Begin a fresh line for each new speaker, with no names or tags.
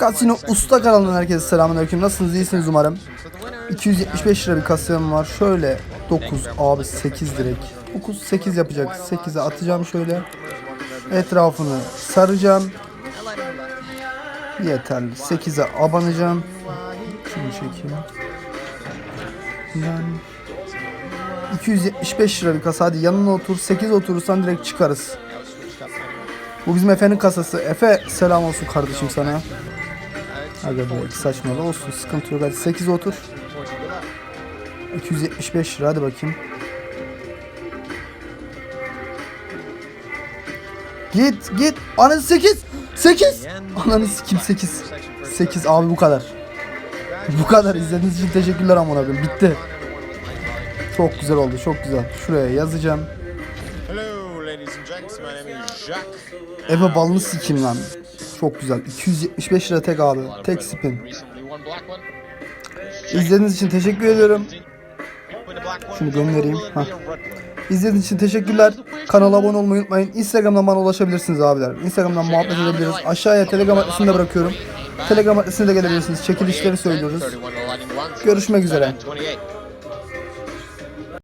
Casino Usta kanalından herkese selamünaleyküm. Nasılsınız? İyisiniz umarım. 275 lira bir kasiyem var. Şöyle 9 abi 8 direkt. 9 8 yapacak. 8'e atacağım şöyle. Etrafını saracağım. Yeterli. 8'e abanacağım. Şunu çekeyim. Ben 275 lira bir kasa. Hadi yanına otur. 8 oturursan direkt çıkarız. Bu bizim Efe'nin kasası. Efe selam olsun kardeşim sana. Aga be saçmalı olsun sıkıntı yok hadi 8 otur. 275 lira hadi bakayım. Git git. Ananı 8. 8. Ananı kim 8. 8 abi bu kadar. Bu kadar izlediğiniz için teşekkürler amına koyayım. Bitti. Çok güzel oldu çok güzel. Şuraya yazacağım.
Hello, ladies and gents. My name is Jacques.
Efe balını sikeyim lan. Çok güzel. 275 lira tek abi. Tek spin. İzlediğiniz için teşekkür ediyorum. Şunu göndereyim.
One?
İzlediğiniz için teşekkürler. Kanala abone olmayı unutmayın. Instagram'dan bana ulaşabilirsiniz abiler. Instagram'dan muhabbet edebiliriz. Aşağıya Telegram adresini de bırakıyorum. Telegram adresine de gelebilirsiniz. Çekilişleri söylüyoruz.
31 to lighting one.
Görüşmek üzere.
28.